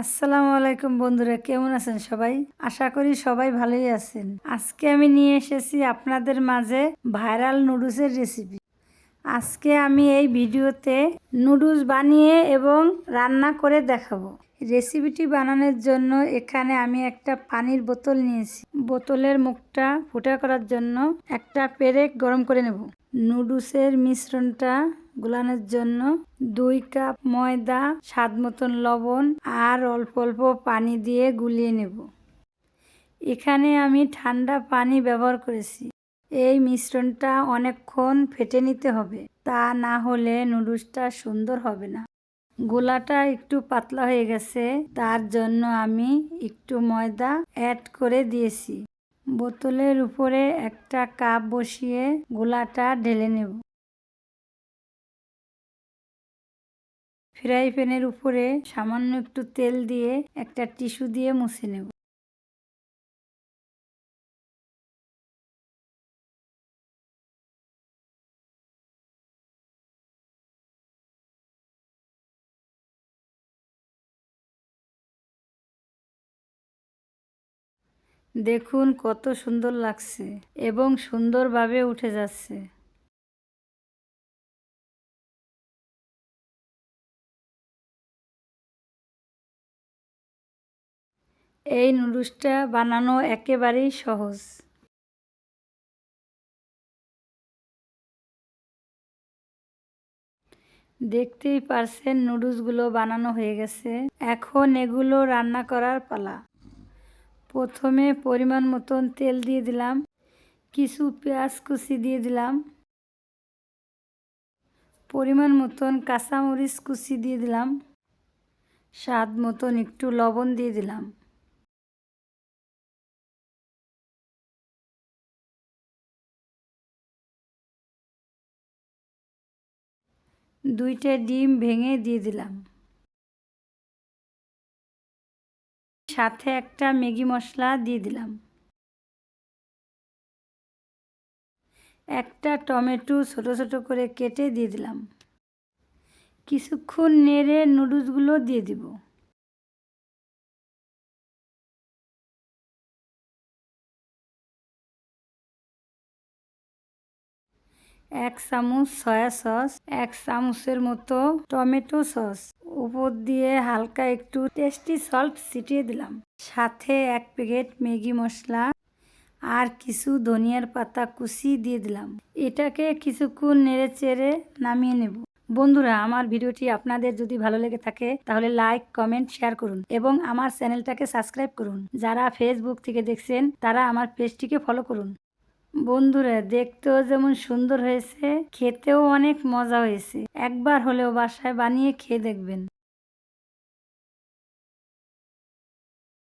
আসসালামু আলাইকুম বন্ধুরা, কেমন আছেন সবাই? আশা করি সবাই ভালোই আছেন। আজকে আমি নিয়ে এসেছি আপনাদের মাঝে ভাইরাল নুডলসের রেসিপি আজকে আমি এই ভিডিওতে নুডলস বানিয়ে এবং রান্না করে দেখাবো। রেসিপিটি বানানোর জন্য এখানে আমি একটা পানির বোতল নিয়েছি। বোতলের মুখটা ফুটা করার জন্য একটা পেরেক গরম করে নেব। নুডলসের মিশ্রণটা গুলানোর জন্য দুই কাপ ময়দা, স্বাদ মতন লবণ আর অল্প অল্প পানি দিয়ে গুলিয়ে নেব। এখানে আমি ঠান্ডা পানি ব্যবহার করেছি। এই মিশ্রণটা অনেকক্ষণ ফেটে নিতে হবে, তা না হলে নুডলসটা সুন্দর হবে না। গোলাটা একটু পাতলা হয়ে গেছে, তার জন্য আমি একটু ময়দা অ্যাড করে দিয়েছি। বোতলের উপরে একটা কাপ বসিয়ে গোলাটা ঢেলে নেব। ফ্রাই প্যানের উপরে সামান্য একটু তেল দিয়ে একটা টিস্যু দিয়ে মুছে নেব। দেখুন কত সুন্দর লাগছে এবং সুন্দরভাবে উঠে যাচ্ছে। এই নুডলসটা বানানো একেবারেই সহজ। দেখতেই পারছেন নুডলসগুলো বানানো হয়ে গেছে। এখন এগুলো রান্না করার পালা। প্রথমে পরিমাণ মতন তেল দিয়ে দিলাম। কিছু পেঁয়াজ কুচি দিয়ে দিলাম। পরিমাণ মতন কাঁচামরিচ কুচি দিয়ে দিলাম। স্বাদ মতন একটু লবণ দিয়ে দিলাম। দুইটা ডিম ভেঙে দিয়ে দিলাম। সাথে একটা ম্যাগি মশলা দিয়ে দিলাম। একটা টমেটো ছোট ছোট করে কেটে দিয়ে দিলাম। কিছুক্ষণ নেড়ে নুডলসগুলো দিয়ে দিব। এক চামচ সয়া সস এক চামচের মতো টমেটো সস উপর দিয়ে হালকা একটু টেস্টি সল্ট ছিটিয়ে দিলাম। সাথে এক প্যাকেট ম্যাগি মশলা আর কিছু ধনিয়ার পাতা কুচি দিয়ে দিলাম। এটাকে কিছুক্ষণ নেড়ে চেড়ে নামিয়ে নেব। বন্ধুরা, আমার ভিডিওটি আপনাদের যদি ভালো লেগে থাকে, তাহলে লাইক কমেন্ট শেয়ার করুন এবং আমার চ্যানেলটাকে সাবস্ক্রাইব করুন। যারা ফেসবুক থেকে দেখছেন, তারা আমার পেজটিকে ফলো করুন। বন্ধুরা, দেখতেও যেমন সুন্দর হয়েছে, খেতেও অনেক মজা হয়েছে। একবার হলেও বাসায় বানিয়ে খেয়ে দেখবেন।